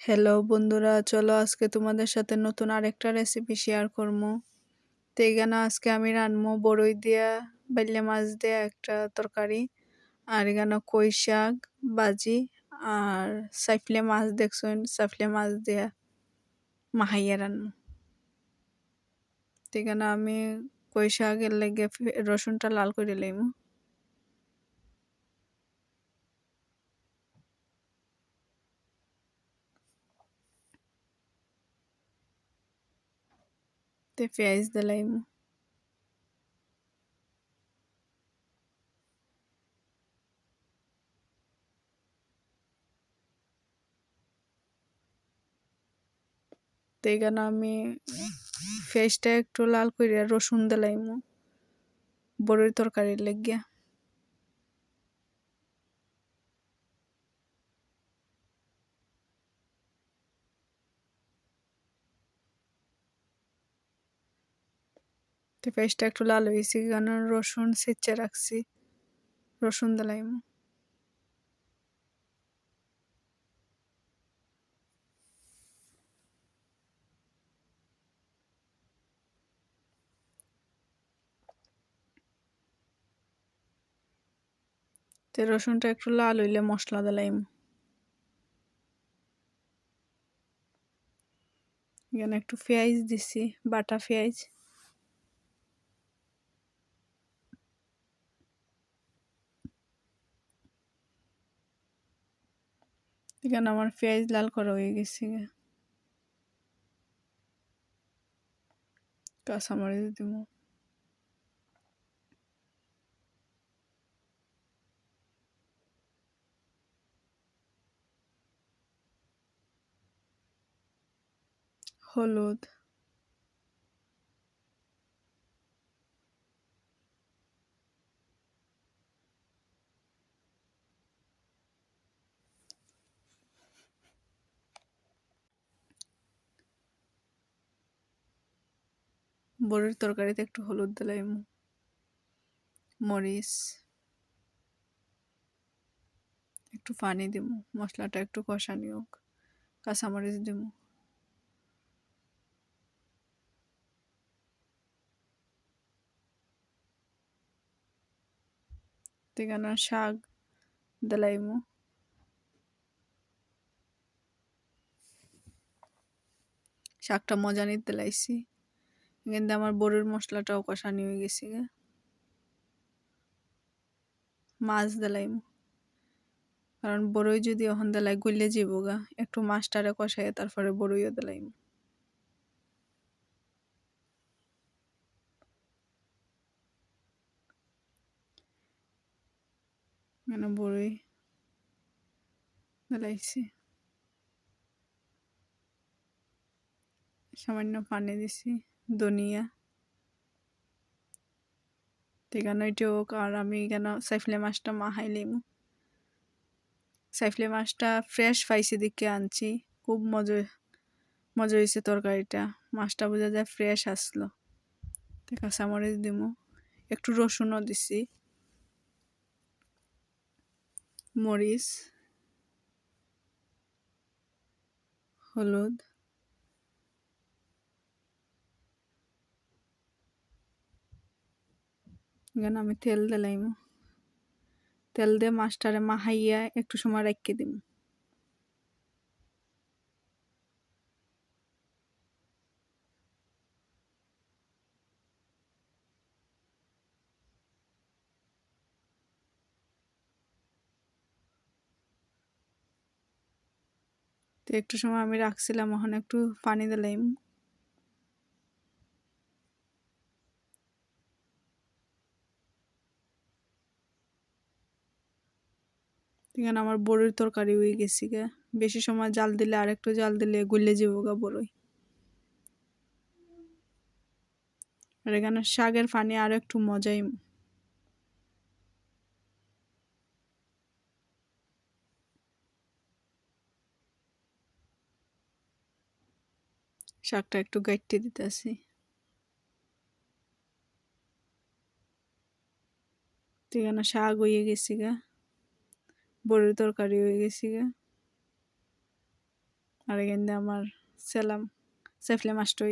Hello বন্ধুরা, চলো আজকে তোমাদের সাথে নতুন আরেকটা রেসিপি শেয়ার করব তো এখানে আজকে আমি রানবো বড়ই দিয়া বাইলে মাছ দিয়া একটা তরকারি, আর এখানে কই শাক, বাজি, আর সাইফলে মাছ দেখছেন সাইফলে মাছ দিয়া মাহাইয়া রানবো তো এখানে আমি কই শাকের লেগে রসুনটা লাল করে লাইমু। Fiéis de Leimo. তো এখানে আমি ফেসটা একটু লাল করিয়া রসুন দিলাইমু বড়ির তরকারির লেগিয়া তো পেস্টটা একটু লাল হয়েছে কারণ রসুন সেচে রাখছি। রসুন দিলাম তো রসুনটা একটু লাল হইলে মশলা দিলাম এখানে একটু পেঁয়াজ দিছি, বাটা পেঁয়াজ। এখানে আমার পেঁয়াজ লাল করা হয়ে গেছে কাঁচামরিচ দিব। হলুদ। বড়ির তরকারিতে একটু হলুদ দিলাম মরিচ। একটু পানি দিব মশলাটা একটু কষানি হোক। কাঁচামরিচ দিব এখানে শাক দিলাইমু শাকটা মজা নিতে লাইছি কিন্তু আমার বড়ির মশলাটাও কষানি হয়ে গেছে গে। মাছ দিলাইম কারণ বড়ই যদি ওখান দিলাই গলে যাব গা, একটু মাছটারে কষাই তারপরে বড়ইও দিলাইম মানে বড়ই দিলাইছি। সামান্য পানি দিছি। ধনিয়া এখানে এটিও আর আমি কেন সাইফলে মাছটা মাহাই মাহাইলিম সাইফলে মাছটা ফ্রেশ পাইছি দিকে আনছি, খুব মজা মজা হয়েছে তরকারিটা মাছটা বোঝা যায় ফ্রেশ আসলো কাঁচামরিচ দিমু। একটু রসুনও দিছি। মরিচ হলুদ। এখানে আমি তেল দিলাইম তেল দিয়ে মাছটারে মাহাইয়া একটু সময় রেখে দিম। একটু সময় আমি রাখছিলাম ওখানে একটু পানি দিলাম এখানে আমার বড়ির তরকারি হয়ে গেছি গা। বেশি সময় জাল দিলে আর একটু জাল দিলে গুলে যাব গা বড়ই। আর এখানে শাকের পানি আর একটু মজাই শাকটা একটু গাইটে দিতেছি এখানে শাক হয়ে গেছি গা। বড়ির তরকারি হয়ে গেছি গা। আর এখান আমার সেলাম সেফলে মাস্টই